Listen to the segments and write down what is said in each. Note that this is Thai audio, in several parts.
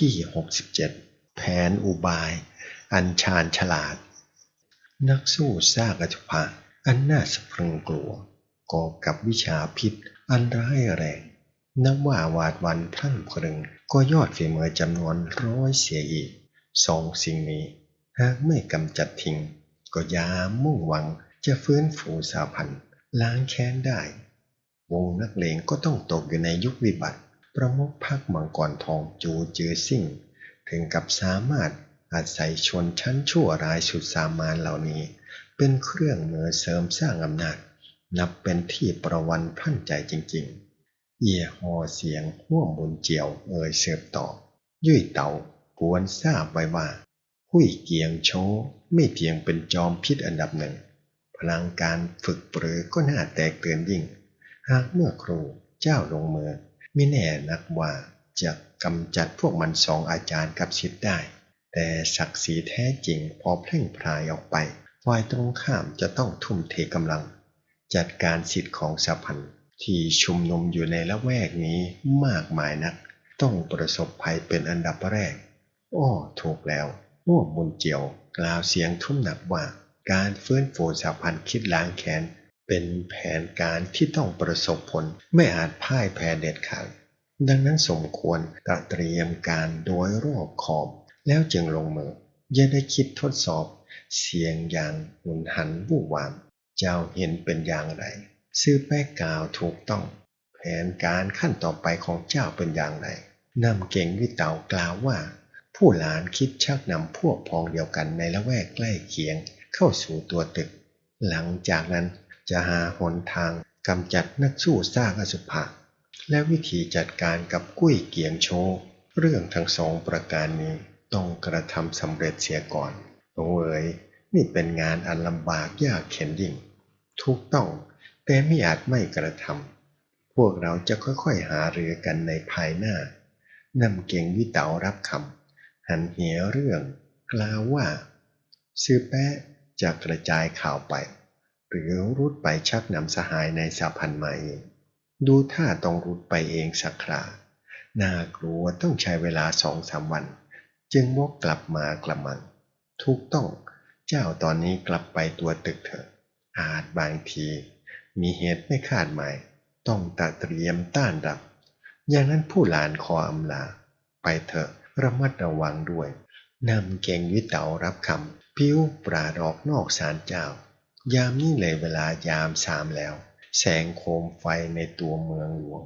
ที่ 67 แผนอุบาย อันชาญฉลาด นักสู้ซากอจุภะอันน่าสะพรึงกลัวก่อกับวิชาพิษอันร้ายแรง นับว่าวาดวันพรั่งพรึงก็ยอดฝีมือจำนวนร้อยเสียอีกสองสิ่งนี้ หากไม่กำจัดทิ้ง ก็ยามมุ่งหวังจะฟื้นฟูสาพันธ์ล้างแค้นได้ วงนักเลงก็ต้องตกอยู่ในยุควิบัติ ประมุขพักมังกรทองจูจือซิ่ง ถึงกับสามารถอาศัยชนชั้นชั่วร้ายสุดสามานเหล่านี้ เป็นเครื่องมือเสริมสร้างอำนาจ นับเป็นที่ประวันพรั่นใจจริงๆ เอียหอเสียงห่วมบุญเจียวเอ่ยเสืบต่อ ยุ่ยเต่าควรทราบไว้ว่าหุยเกียงโชไม่เพียงเป็นจอมพิษอันดับหนึ่ง พลังการฝึกปรือก็น่าแตกเตือนยิ่ง หากเมื่อครูเจ้าลงมือ ม่แน่นักว่าจะกำจัดพวกมันสองอาจารย์กับชิดได้ แต่ศักดิ์ศรีแท้จริงพอแพร่งพรายออกไปฝ่ายตรงข้ามจะต้องทุ่มเทกำลัง จัดการสิทธิ์ของสะพันธ์ที่ชุมนุมอยู่ในละแวกนี้มากมายนัก ต้องประสบภัยเป็นอันดับแรก อ้อถูกแล้วม่วบุญเจียว กล่าวเสียงทุ่มหนักว่า การฟื้นฟูสะพันธ์คิดล้างแค้น เป็นแผนการที่ต้องประสบผลไม่อาจพ่ายแพ้เด็ดขาดดังนั้นสมควรตระเตรียมการโดยรอบขอบ แล้วจึงลงมือ อย่าได้คิดทดสอบ เสียงอย่างหุนหันวู่วาม เจ้าเห็นเป็นอย่างไร ซื้อแป้กล่าวถูกต้อง แผนการขั้นต่อไปของเจ้าเป็นอย่างไรนำเก่งวิเตากล่าวว่า ผู้หลานคิดชักนำพวกพ้องเดียวกันในละแวกใกล้เคียง เข้าสู่ตัวตึก หลังจากนั้น จะหาหนทางกำจัดนักสู้สร้างอสุภะและวิธีจัดการกับกุ้ยเกียงโชเรื่องทั้งสองประการนี้ต้องกระทำสำเร็จเสียก่อนโอ้เอ๋ยนี่เป็นงานอันลำบากยากเข็นยิ่ง ถูกต้องแต่ไม่อาจไม่กระทำพวกเราจะค่อยๆหาเรือกันในภายหน้านำเก่งวิเตารับคำหันเหเรื่องกล่าวว่า ซื้อแปะจะกระจายข่าวไป หรือรุดไปชักนำสหายในสาพันธ์มาเอง ดูท่าต้องรุดไปเองสักคราน่ากลัวต้องใช้เวลาสองสามวัน จึงวกกลับมากระมัง ถูกต้องเจ้าตอนนี้กลับไปตัวตึกเถอะ อาจบางที มีเหตุไม่คาดหมาย ต้องตระเตรียมต้านรับ อย่างนั้นผู้หลานขออำลา ไปเถอะระมัดระวังด้วยนำเก่งวิเตารับคำ พิ้วปราดออกนอกศาลเจ้า ยามนี้เลยเวลายามสามแล้ว แสงโคมไฟในตัวเมืองหลวง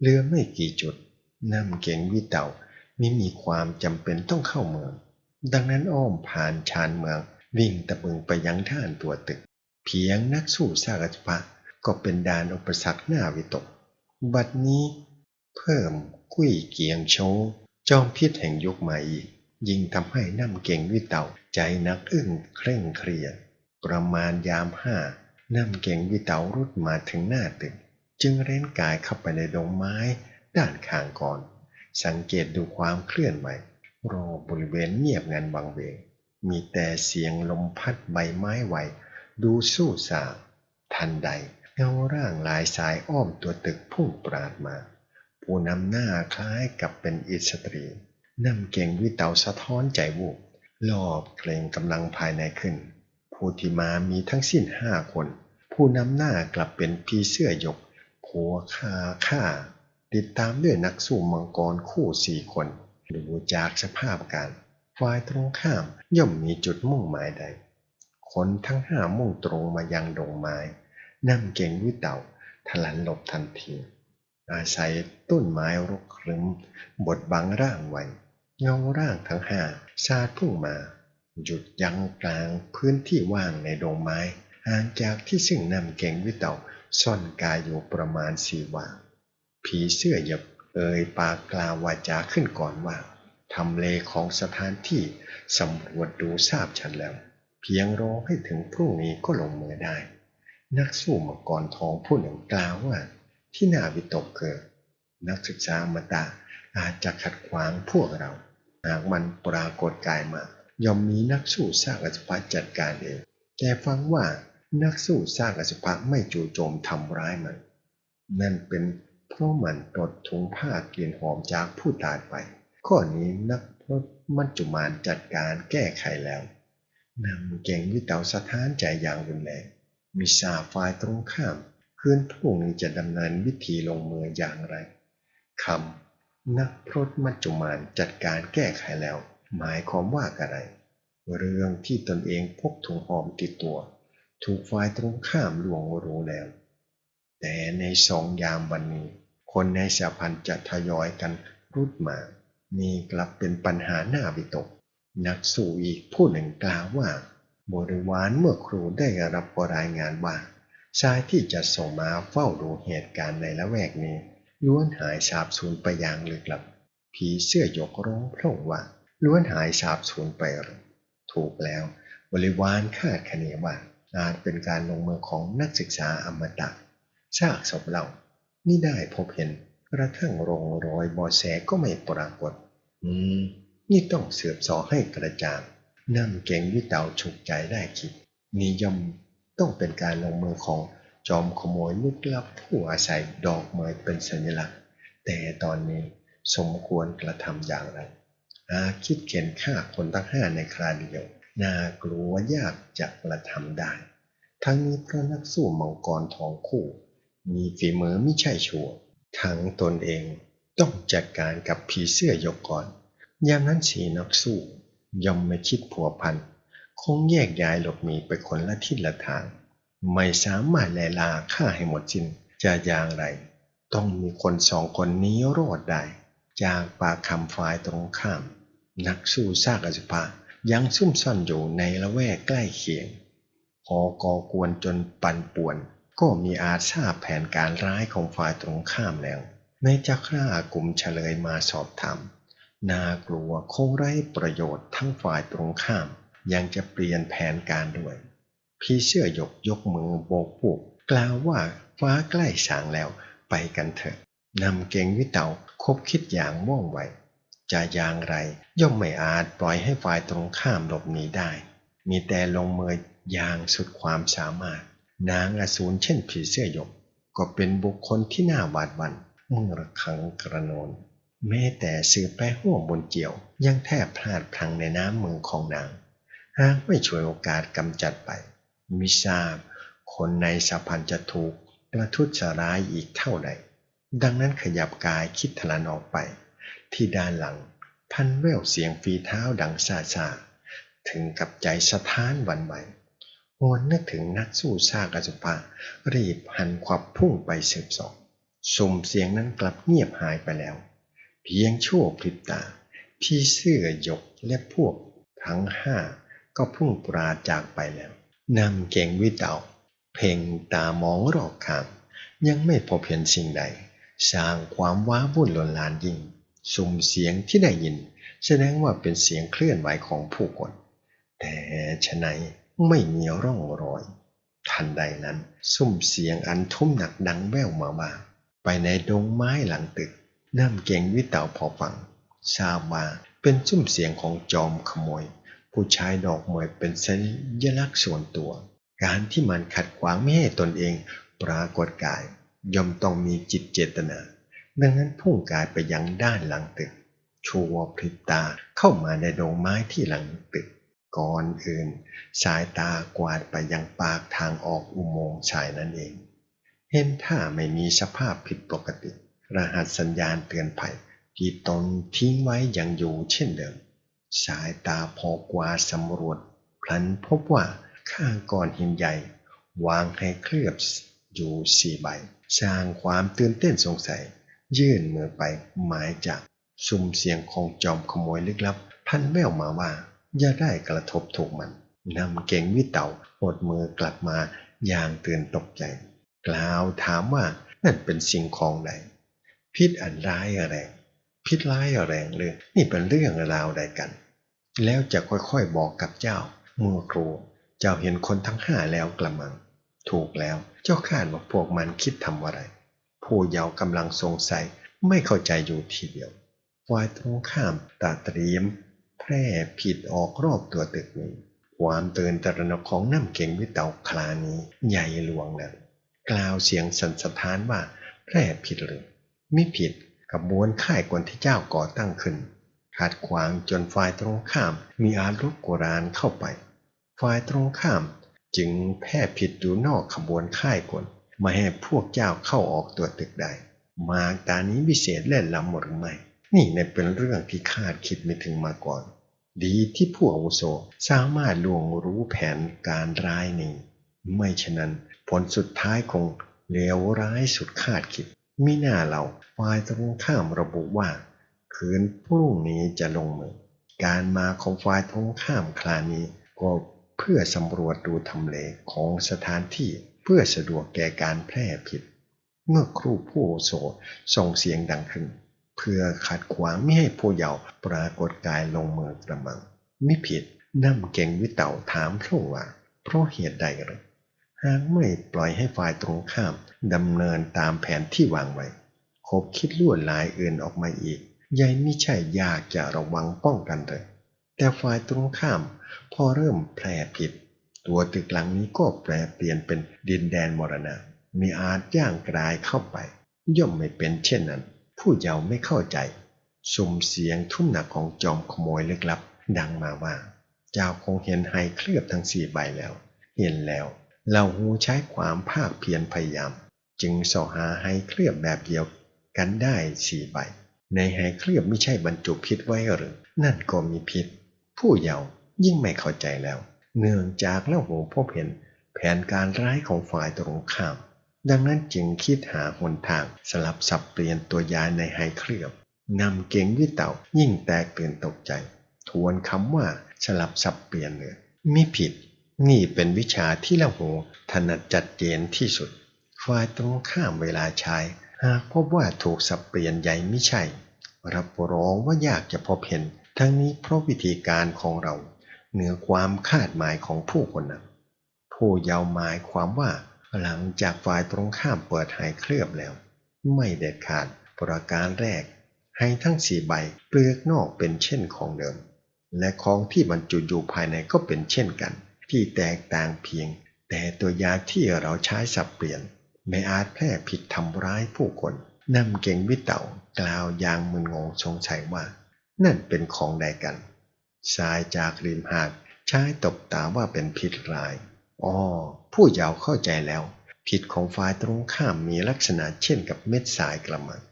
เรือไม่กี่จุดนำเก่งวิเต๋าไม่มีความจำเป็นต้องเข้าเมือง ดังนั้นอ้อมผ่านชานเมือง วิ่งตะบึงไปยังท่านตัวตึก เพียงนักสู้สากจพะก็เป็นดานอุปสรรคหน้าวิตก บัดนี้ เพิ่มกุ้ยเกียงโชจอมพิษแห่งยุคใหม่อีกยิ่งทำให้น้ำเก่งวิเตาใจนักอึ้งเคร่งเครียด ประมาณยามห้าน้ำเก่งวิเตารุดมาถึงหน้าตึก จึงเร้นกายเข้าไปในดงไม้ด้านข้างก่อน สังเกตดูความเคลื่อนไหวรอบริเวณเงียบงันบางเวง มีแต่เสียงลมพัดใบไม้ไหว ดูสู้สาทันใดเงาร่างหลายสายอ้อมตัวตึกพุ่งปราดมา ผู้นำหน้าคล้ายกับเป็นอิสตรีนำเก่งวิเตาสะท้อนใจวูบรอบเกรงกำลังภายในขึ้น ผู้ที่มามีทั้งสิ้นห้าคน ผู้นำหน้ากลับเป็นพีเสื้อยกผัวคาฆ่า ติดตามด้วยนักสู้มังกรคู่สี่คน ดูจากสภาพการฝ่ายตรงข้ามย่อมมีจุดมุ่งหมายใด คนทั้งห้ามุ่งตรงมายังดงไม้นำเก่งวิเต่าทลันหลบทันที อาศัยต้นไม้รกครึ้ม บดบังร่างไว้เงาร่างทั้งห้าซาดพุ่งมา หยุดยั้งกลางพื้นที่ว่างในดงไม้ห่างจากที่ซึ่งนำเก่งวิเตาซ่อนกายอยู่ประมาณสี่วาผีเสื้อหยบเอ่ยปากกล่าววาจาขึ้นก่อนว่าทำเลของสถานที่สำรวจดูทราบชัดแล้ว เพียงรอให้ถึงพรุ่งนี้ก็ลงมือได้ นักสู้มังกรทองผู้หนึ่งกล่าวว่า ที่น่าวิตกเกิดนักศึกษามาตาอาจจะขัดขวางพวกเรา หากมันปรากฏกายมา ย่อมมีนักสู้สร้างอสุภะจัดการเองแต่ฟังว่านักสู้สร้างอสุภะไม่จู่โจมทำร้ายมัน นั่นเป็นเพราะมันตดถุงผ้าเกลิ่นหอมจากผู้ตายไป ข้อนี้นักพรตมัจจุมานจัดการแก้ไขแล้วนำเก่งวิเตาสถานใจอย่างรุนแรงมีสาฝ่ายตรงข้าม คืนพรุ่งนี้จะดำเนินวิธีลงมืออย่างไรคำนักพรตมัจจุมานจัดการแก้ไขแล้ว หมายความว่าอะไร เรื่องที่ตนเองพกถุงหอมติดตัว ถูกฝ่ายตรงข้ามลวงรู้แล้ว แต่ในสองยามวันนี้ คนในสาพันธ์จะทยอยกันรุดมา นี่กลับเป็นปัญหาหน้าวิตก นักสู้อีกผู้หนึ่งกล่าวว่า บริวารเมื่อครูได้รับรายงานว่าชายที่จะส่งมาเฝ้าดูเหตุการณ์ในละแวกนี้ล้วนหายสาบสูญไปอย่างลึกลับ ผีเสื้อยกร้องพร่งว่า ล้วนหายสาบสูญไปหรือถูกแล้ว บริวารคาดคะเนว่าอาจเป็นการลงมือของนักศึกษาอมตะซากศพเรานี่ได้พบเห็นกระทั่งรองรอยบอแสก็ไม่ปรากฏ อืม นี่ต้องเสืบสอให้กระจ่างนำเก่งวิเตาฉุกใจได้คิดนิยมต้องเป็นการลงมือของจอมขโมยลึกลับผู้อาศัยดอกไม้เป็นสัญลักษณ์ แต่ตอนนี้สมควรกระทำอย่างไร อาคิดเข็นฆ่าคนทั้งห้าในคราเดียว น่ากลัวยากจะกระทำได้ ทั้งนี้เพระนักสู้มังกรทองคู่ มีฝีมือไม่ใช่ชัวทั้งตนเองต้องจัดการกับผีเสื้อยกก่อน ยามนั้นสีนักสู้ย่อมไม่คิดผัวพัน คงแยกย้ายหลบหนีไปคนละทิศละทาง ไม่สามารถแลลาฆ่าให้หมดสิ้นจะอย่างไร ต้องมีคนสองคนนี้รอดได้ จากปากคำฝ่ายตรงข้าม นักสู้ซากอสุภะยังซุ่มซ่อนอยู่ในละแวกใกล้เคียงพอก่อกวนจนปั่นป่วน ก็มีอาทราบแผนการร้ายของฝ่ายตรงข้ามแล้ว ในจักรากลุ่มเฉลยมาสอบถามน่ากลัวคงไร้ประโยชน์ทั้งฝ่ายตรงข้าม ยังจะเปลี่ยนแผนการด้วย พี่เชื่อยกยกมือโบกปุกกล่าวว่าฟ้าใกล้สางแล้วไปกันเถอะนำเก่งวิเตาคบคิดอย่างว่องไว จะอย่างไร ย่อมไม่อาจปล่อยให้ฝ่ายตรงข้ามหลบหนีได้ มีแต่ลงมืออย่างสุดความสามารถ นางอสูรเช่นผีเสื้อยก ก็เป็นบุคคลที่น่าหวาดหวั่นเมื่อระคังกระโนนแม้แต่เสืบไปห่วงบนเจียว ยังแทบพลาดพลังในน้ำมือของนาง หากไม่ช่วยโอกาสกำจัดไป มิทราบ คนในสะพันจะถูกประทุษร้ายอีกเท่าใด ดังนั้นขยับกายคิดทะลันออกไป ที่ด้านหลัง พันแววเสียงฝีเท้าดังซาซาถึงกับใจสะท้านวันไหวหวนนึกถึงนักสู้ซากอสุภะรีบหันขวับพุ่งไปสืบสอบสุ่มเสียงนั้นกลับเงียบหายไปแล้ว เพียงชั่วพริบตา พี่เสื้อยกและพวกทั้งห้าก็พุ่งปราจากไปแล้วนำเก่งวิเตาเพ่งตามองรอบข้างยังไม่พบเห็นสิ่งใด สร้างความว้าวุ่นลนลานยิ่ง สุ่มเสียงที่ได้ยิน แสดงว่าเป็นเสียงเคลื่อนไหวของผู้คนแต่ฉะไหนไม่มีร่องรอย ทันใดนั้นสุ่มเสียงอันทุ่มหนักดังแว่วมาว่าไปในดงไม้หลังตึกน้ำเก่งวิเต่าพอฟังทราบว่าเป็นซุ้มเสียงของจอมขโมย ผู้ชายดอกมวยเป็นสัญลักษณ์ส่วนตัว การที่มันขัดขวางไม่ให้ตนเองปรากฏกาย ย่อมต้องมีจิตเจตนา ดังนั้นพุ่งกายไปยังด้านหลังตึกชัวพริบตาเข้ามาในดงไม้ที่หลังตึก ก่อนอื่น สายตากวาดไปยังปากทางออกอุโมงค์ชายนั่นเอง เห็นถ้าไม่มีสภาพผิดปกติ รหัสสัญญาณเตือนภัยที่ตนทิ้งไว้ยังอยู่เช่นเดิม สายตาพอกวาสำรวจ พลันพบว่าข้างก้อนหินใหญ่ วางให้เคลือบอยู่สี่ใบ สร้างความตื่นเต้นสงสัย ยื่นมือไปหมายจากซุ่มเสียงของจอมขโมยลึกลับ พันแววมาว่า อย่าได้กระทบถูกมันนำเก่งวิเต่าหดมือกลับมาอย่างตื่นตกใจ กล่าวถามว่านั่นเป็นสิ่งของใดพิษอันร้ายแรงพิษร้ายแรงเลยนี่เป็นเรื่องราวใดกัน แล้วจะค่อยๆบอกกับเจ้าเมื่อครูเจ้าเห็นคนทั้งห้าแล้วกระมัง ถูกแล้วเจ้าคาดว่าพวกมันคิดทำอะไร ผู้เยาว์กำลังสงสัยไม่เข้าใจอยู่ทีเดียวฝ่ายตรงข้ามตาเตรียม แพร่ผิดออกรอบตัวตึกนี้ ความเตือนตระหนกของน้ำเก่งวิเตาคลานี้ใหญ่หลวงแล้วกล่าวเสียงสันสถานว่าแพร่ผิดหรือไม่ผิดกับวนค่ายกวนที่เจ้าก่อตั้งขึ้นขัดขวางจนฝ่ายตรงข้ามมีอารุกโกรานเข้าไป ฝ่ายตรงข้ามจึงแพร่ผิดอยู่นอกขบวนค่ายกล ไม่ให้พวกเจ้าเข้าออกตัวตึกได้ มาตานี้วิเศษเล่นลำหรือไม่ นี่เนี่ยเป็นเรื่องที่คาดคิดไม่ถึงมาก่อน ดีที่ผู้อาวุโสสามารถล่วงรู้แผนการร้ายนี้ ไม่ฉะนั้นผลสุดท้ายคงเลวร้ายสุดคาดคิดมิหน่าเราฝ่ายตรงข้ามระบุว่า คืนพรุ่งนี้จะลงมือ การมาของฝ่ายตรงข้ามครานี้ก็เพื่อสำรวจดูทำเลของสถานที่ พื่อสะดวกแก่การแพร่ผิด เมื่อครูผู้อาวุโสส่งเสียงดังขึ้น เพื่อขัดขวางไม่ให้ผู้เยาว์ปรากฏกายลงมือกระมังไม่ผิดน้ำเก่งวิเต่าถามพระว่า เพราะเหตุใดหรือหากไม่ปล่อยให้ฝ่ายตรงข้ามดำเนินตามแผนที่วางไว้คบคิดลวดลายอื่นออกมาอีกยายไม่ใช่ยากจะระวังป้องกันเลยแต่ฝ่ายตรงข้าม พอเริ่มแพร่ผิด ตัวตึกหลังนี้ก็แปลเปลี่ยนเป็นดินแดนมรณะ มีอาจย่างกลายเข้าไป ย่อมไม่เป็นเช่นนั้น ผู้เยาว์ไม่เข้าใจสุ่มเสียงทุ่มหนักของจอมขโมยลึกลับ ดังมาว่า เจ้าคงเห็นไฮเคลือบทั้งสี่ใบแล้ว เห็นแล้วเราหูใช้ความภาคเพียรพยายาม จึงสอหาไฮเคลือบแบบเดียวกันได้สี่ใบ ในไฮเคลือบไม่ใช่บรรจุพิษไว้หรือ นั่นก็มีพิษ ผู้เยาว์ยิ่งไม่เข้าใจแล้ว เนื่องจากเล่าหูพบเห็นแผนการร้ายของฝ่ายตรงข้าม ดังนั้นจึงคิดหาหนทางสลับสับเปลี่ยนตัวยาในไฮเคลือบนำเก่งวิเต่ายิ่งแตกตื่นตกใจ ทวนคำว่าสลับสับเปลี่ยนเนือมิผิด นี่เป็นวิชาที่เล่าหูถนัดจัดเจนที่สุด ฝ่ายตรงข้ามเวลาใช้หากพบว่าถูกสับเปลี่ยนใหญ่ไม่ใช่ รับรองว่ายากจะพบเห็น ทั้งนี้เพราะวิธีการของเรา เหนือความคาดหมายของผู้คนนั้นผู้เยาวหมายความว่าหลังจากฝ่ายตรงข้ามเปิดหายเคลือบแล้ว ไม่เด็ดขาดประการแรก ให้ทั้งสี่ใบเปลือกนอกเป็นเช่นของเดิม และของที่บรรจุอยู่ภายในก็เป็นเช่นกัน ที่แตกต่างเพียง แต่ตัวยาที่เราใช้สับเปลี่ยน ไม่อาจแพร่ผิดทำร้ายผู้คนนำเก่งวิเต่ากล่าวอย่างมึนงงสงสัยว่า นั่นเป็นของใดกัน สายจากริมหาดใช้ตบตาว่าเป็นพิษร้ายอ๋อผู้เยาว์เข้าใจแล้ว พิษของฝ่ายตรงข้ามมีลักษณะเช่นกับเม็ดสายกระมัง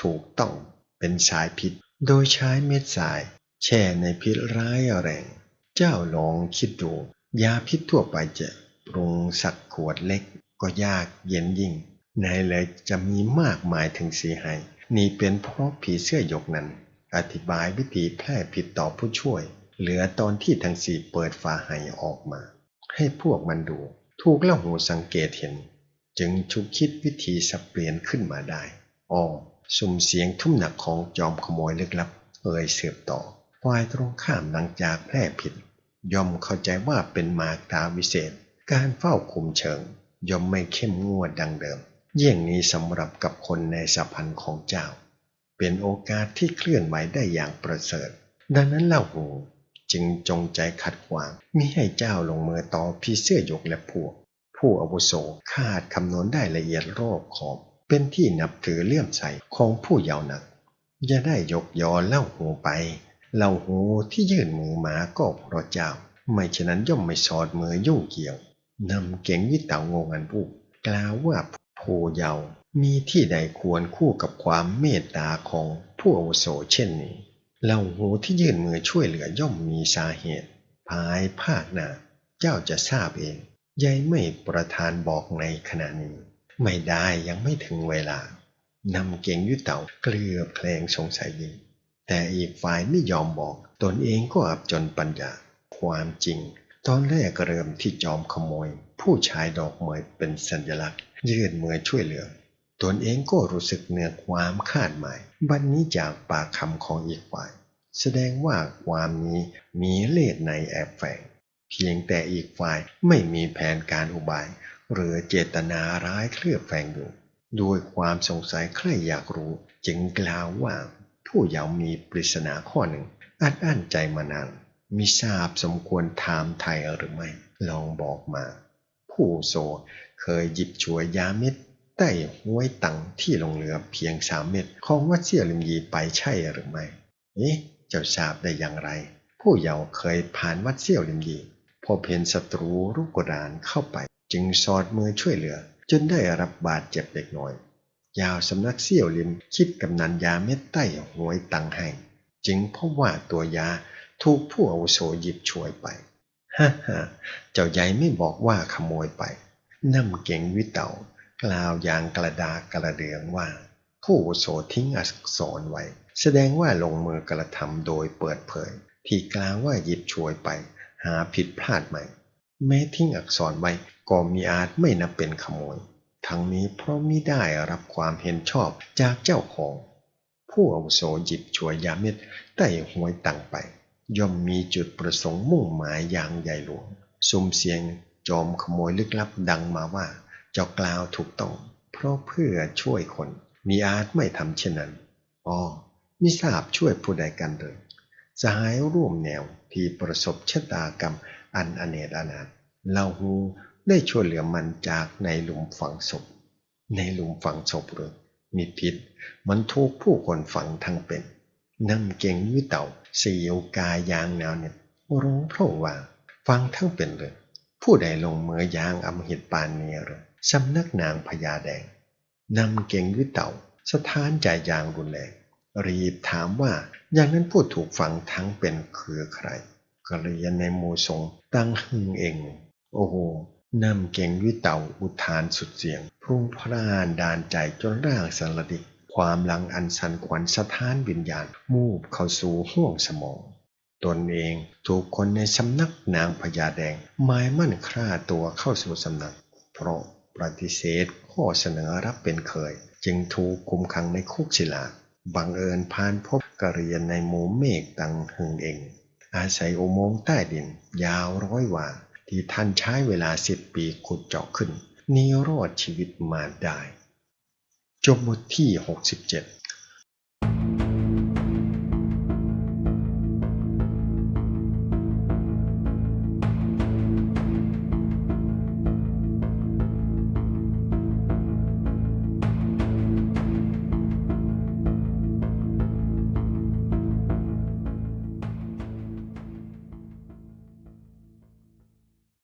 ถูกต้องเป็นสายพิษ โดยใช้เม็ดสาย แช่ในพิษร้ายแรง เจ้าลองคิดดู ยาพิษทั่วไปจะปรุงสักขวดเล็ก ก็ยากเย็นยิ่ง ในเลยจะมีมากมายถึงสีหายนี่เป็นเพราะผีเสื้อหยกนั้น อธิบายวิธีแพร่ผิดต่อผู้ช่วย เหลือตอนที่ทั้งสี่เปิดฝาไหออกมา ให้พวกมันดู ถูกเล่าหูสังเกตเห็น จึงชุกคิดวิธีสับเปลี่ยนขึ้นมาได้อ๋อสุ่มเสียงทุ่มหนักของจอมขโมยลึกลับ เอ่ยเสืบต่อฝ่ายตรงข้ามหลังจากแพร่ผิด ย่อมเข้าใจว่าเป็นมาตาวิเศษ การเฝ้าคุมเชิง ย่อมไม่เข้มงวดดังเดิม เยี่ยงนี้สำหรับกับคนในสัพันของเจ้า เป็นโอกาสที่เคลื่อนไหวได้อย่างประเสริฐ ดังนั้นเล่าหูจึงจงใจขัดขวางมิให้เจ้าลงมือต่อพี่เสื้อยกและพวก ผู้อาวุโสคาดคำนวณได้ละเอียดรอบขอบ เป็นที่นับถือเลื่อมใสของผู้ยาว์นัก อย่าได้ยกยอเล่าหูไป เล่าหูที่ยื่นมือหมาก็เพราะเจ้า ไม่ฉะนั้นย่อมไม่สอดมือยุ่งเกี่ยวนำเก่งวิเต่างงอันผู้กล่าวว่าผู้เยาว มีที่ใดควรคู่กับความเมตตาของผู้อาวุโสเช่นนี้เล่าหูที่ยื่นมือช่วยเหลือย่อมมีสาเหตุ ภายภาคหน้าเจ้าจะทราบเองยายไม่ประทานบอกในขณะนี้ ไม่ได้ยังไม่ถึงเวลานำเก่งยุเต่าเกลือเพลงสงสัยยิ่งแต่อีกฝ่ายไม่ยอมบอก ตนเองก็อับจนปัญญา ความจริง ตอนแรกเริ่มที่จอมขโมย ผู้ชายดอกไม้เป็นสัญลักษณ์ ยื่นมือช่วยเหลือ ตนเองก็รู้สึกเหนือความคาดหมาย บัดนนี้จากปากคำของอีกฝ่าย แสดงว่าความนี้มีเลสในแอบแฝง เพียงแต่อีกฝ่ายไม่มีแผนการอุบาย หรือเจตนาร้ายเคลือบแฝงอยู่ด้วยความสงสัยใครอยากรู้ จึงกล่าวว่าผู้เยาว์มีปริศนาข้อหนึ่งอัดอั้นใจมานานมิทราบสมควรถามไทยหรือไม่ ลองบอกมา ผู้โซเคยหยิบฉวยยาเม็ด ใต้ห้วยตังที่ลงเรือเพียงสามเม็ดของวัดเสี่ยลิมยีไปใช่หรือไม่เอ๊ะเจ้าทราบได้อย่างไร ผู้เยาว์เคยผ่านวัดเซี่ยวลิมยีพบเห็นศัตรูรุกรานเข้าไป จึงสอดมือช่วยเหลือ จนได้รับบาดเจ็บเล็กน้อย ยาวสำนักเซี่ยวลิมคิดกำนันยาเม็ดใต้หวยตังให้จึงพบว่าตัวยาถูกผู้อาวุโสหยิบช่วยไปฮ่าฮ่าเจ้าใหญ่ไม่บอกว่าขโมยไปน้ำเก่งวิเต่า กล่าวอย่างกระดากระเดืองว่า ผู้โสทิ้งอักษรไว้ แสดงว่าลงมือกระทำโดยเปิดเผย ที่กล่าวว่าหยิบช่วยไป หาผิดพลาดไหม่ แม้ทิ้งอักษรไว้ก็มีอาจไม่นับเป็นขโมย ทั้งนี้เพราะมิได้รับความเห็นชอบจากเจ้าของ ผู้อาวุโสหยิบช่วยยาเม็ดใต้หวยตังไป ย่อมมีจุดประสงค์มุ่งหมายอย่างใหญ่หลวงซุมเสียงจอมขโมยลึกลับดังมาว่า เจ้ากล่าวถูกต้อง เพราะเพื่อช่วยคน มีอาจไม่ทำเช่นนั้นอ๋อมิทราบช่วยผู้ใดกันเลยสหายร่วมแนวที่ประสบชะตากรรมอันอเนกอนาถเล่าฮูได้ช่วยเหลือมันจากในหลุมฝังศพ ในหลุมฝังศพหรือมีพิษ มันถูกผู้คนฝังทั้งเป็นน้ำเก่งวิเต่าเสียวกายยางแนวเนี่ยร้องเพราะว่า ฟังทั้งเป็นเลย ผู้ใดลงมือยางอำหิตปานเนียหรือ สำนักนางพญาแดงนำเก่งวิเต่าสถานใจยางรุนแรง รีบถามว่าอย่างนั้นผู้ถูกฝังทั้งเป็นคือใครกระเรียนในหมู่สงตั้งหึงเอง โอ้โหนำเก่งวิเต่าอุทานสุดเสียงพรุ่งพร่านดานใจจนร่างสันลดิกความหลังอันสันขวัญสถานวิญญาณมูบเข้าสู่ห้วงสมอง ตนเองถูกคนในสำนักนางพญาแดงหมายมั่นฆ่าตัวเข้าสู่สำนัก เพราะ ปฏิเสธข้อเสนอรับเป็นเคย จึงถูกคุมขังในคุกศิลาบังเอิญพานพบกระเรียนในหมู่เมฆตังหึงเอง อาศัยอุโมงค์ใต้ดิน ยาวร้อยว่า ที่ท่านใช้เวลาสิบปีขุดเจาะขึ้นนิรอดชีวิตมาได้ จบบทที่